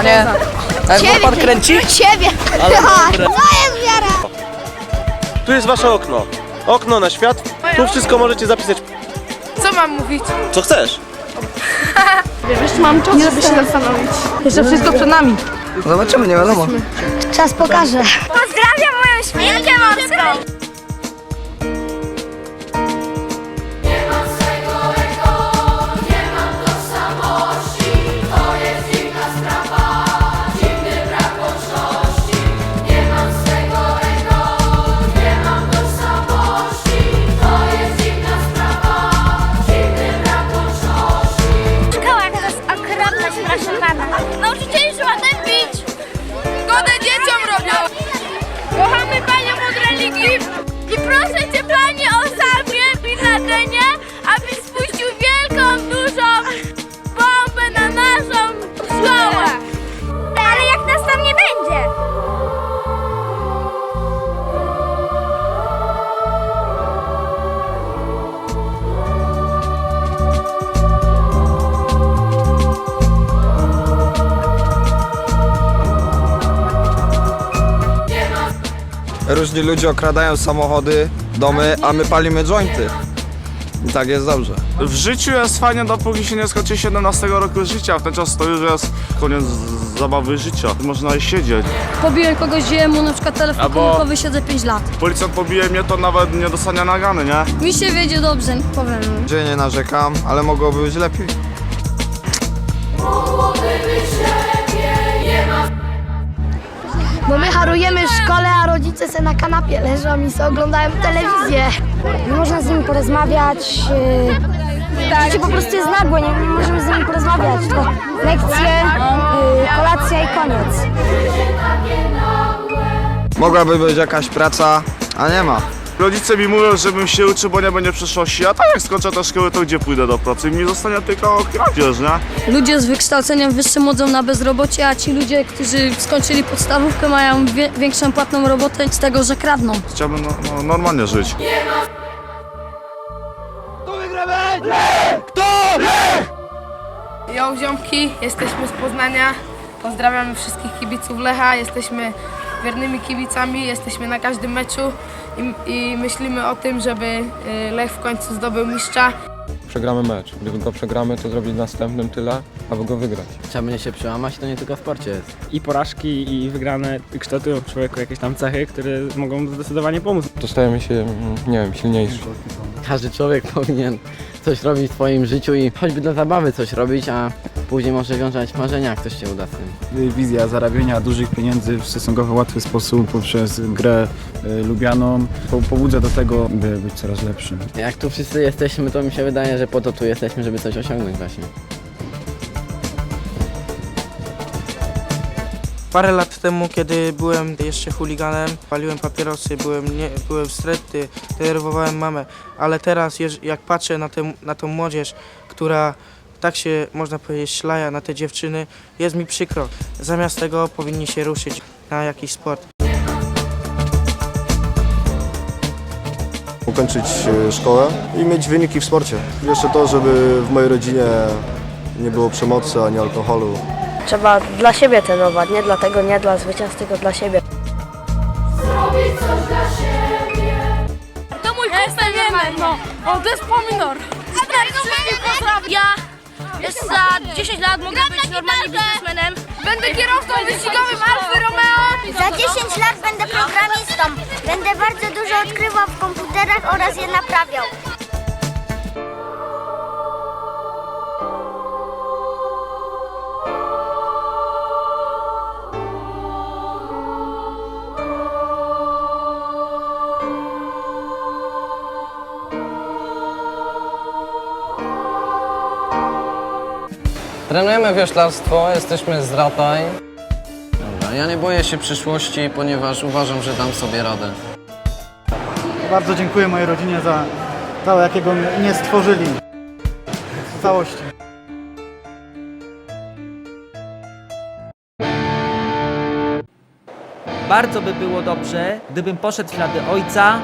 A nie? A jak pan kręci? Ciebie! Ale No, dobre. to jest wiara! Tu jest wasze okno. Okno na świat. Tu wszystko możecie zapisać, Co mam mówić? co chcesz. Jeszcze mam czas, żeby się zastanowić. Jeszcze wszystko przed nami. Zobaczymy, nie wiadomo. Czas pokaże. Pozdrawiam moją świnkę morską! Różni ludzie okradają samochody, domy, a my palimy jointy. I tak jest dobrze. W życiu jest fajnie, dopóki się nie skończy 17 roku życia. W ten czas to już jest koniec z- zabawy życia. Można i siedzieć. Pobiłem kogoś, wziąłem mu na przykład telefon Albo- komórkowy, siedzę 5 lat. Policjant pobije mnie, to nawet nie dostanie nagany, nie? Mi się wiedzie dobrze, nie powiem. Gdzie nie narzekam, ale mogłoby być lepiej. Bo my harujemy w szkole, a rodzice se na kanapie leżą i se oglądają telewizję. Nie można z nimi porozmawiać. Yy, życie po prostu jest nagłe, nie, nie możemy z nimi porozmawiać. Tylko lekcje, yy, kolacja i koniec. Mogłaby być jakaś praca, a nie ma. Rodzice mi mówią, żebym się uczył, bo nie będzie przyszłości. A tak jak skończę tę szkołę, to gdzie pójdę do pracy? I mi zostanie tylko kradzież, nie? Ludzie z wykształceniem wyższym chodzą na bezrobocie, a ci ludzie, którzy skończyli podstawówkę, mają wie, większą płatną robotę z tego, że kradną. Chciałbym no, no, normalnie żyć. Jo, ziomki, jesteśmy z Poznania. Pozdrawiamy wszystkich kibiców Lecha. Jesteśmy wiernymi kibicami, jesteśmy na każdym meczu i, i myślimy o tym, żeby y, Lech w końcu zdobył mistrza. Przegramy mecz. Gdy go przegramy, to zrobić następnym tyle, aby go wygrać. Trzeba będzie się przełamać, to nie tylko w sporcie jest. I porażki, i wygrane kształtują w człowieku jakieś tam cechy, które mogą zdecydowanie pomóc. To stajemy się, mm, nie wiem, silniejsi. Każdy człowiek powinien coś robić w swoim życiu i choćby dla zabawy coś robić, a później może wiązać marzenia, jak coś się uda z tym. Wizja zarabiania dużych pieniędzy w stosunkowo łatwy sposób poprzez grę y, lubianą po, pobudza do tego, by być coraz lepszym. Jak tu wszyscy jesteśmy, to mi się wydaje, że po to tu jesteśmy, żeby coś osiągnąć właśnie. Parę lat temu, kiedy byłem jeszcze chuliganem, paliłem papierosy, byłem, nie, byłem wstrętny, denerwowałem mamę, ale teraz jak patrzę na, tę na tą młodzież, która tak się, można powiedzieć, szlaja na te dziewczyny, jest mi przykro. Zamiast tego powinni się ruszyć na jakiś sport. Ukończyć e, szkołę i mieć wyniki w sporcie. Jeszcze to, żeby w mojej rodzinie nie było przemocy ani alkoholu. Trzeba dla siebie trenować, nie dlatego, nie dla zwycięstw, tylko dla siebie. To mój kumpel wiemy, no. O, to jest pomidor. Ja jeszcze za 10 lat mogę być normalnie biznesmenem. Będę kierowcą wyścigowym Alfy Romeo. Za 10 lat będę programistą. Będę bardzo dużo odkrywał w komputerach oraz je naprawiał. Trenujemy wioślarstwo, jesteśmy z Rataj. Dobra, ja nie boję się przyszłości, ponieważ uważam, że dam sobie radę. Bardzo dziękuję mojej rodzinie za to, jakiego mnie stworzyli w całości. Bardzo by było dobrze, gdybym poszedł w ślady ojca,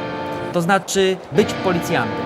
to znaczy być policjantem.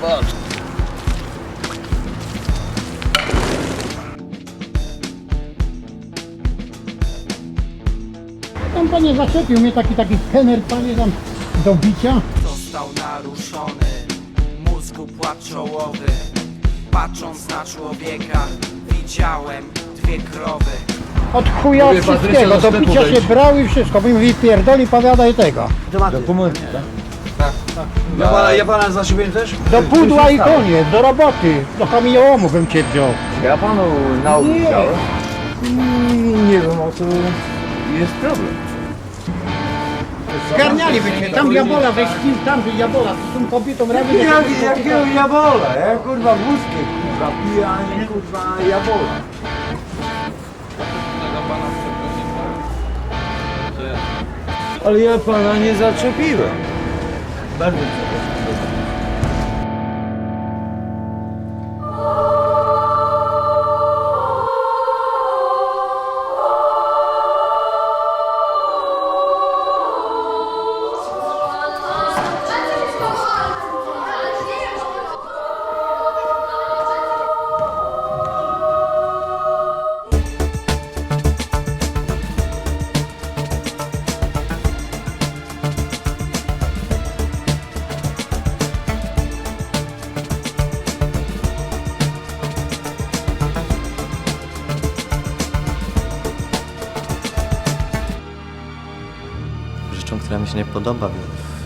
Walcz. Tam panie zaczepił mnie taki taki skener, panie tam do bicia. Został naruszony mózg układ czołowy Patrząc na człowieka widziałem dwie krowy Od chuja od wszystkiego, do bicia się brał i wszystko. Bo mi pierdoli, powiadaj tego. Ja pana, ja pana za siebie też? Do pudła i koniec, do roboty. Do kamieniołomu bym cię wziął. Ja panu nauczałem. Nie wiem o co jest problem. Zgarnialiby cię, tam diabola weź kim, tam diabola, z tą kobietą rady. jakiego jabola? Ja kurwa wózkę kurwa piję, a nie kurwa jabola. Ale ja pana nie zaczepiłem. Bardzo Rzeczą, która mi się nie podoba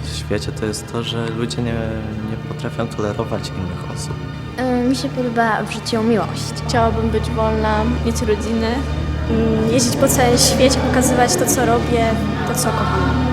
w świecie, to jest to, że ludzie nie, nie potrafią tolerować innych osób. Mi się podoba w życiu miłość. Chciałabym być wolna, mieć rodziny, jeździć po całym świecie, pokazywać to, co robię, to, co kocham.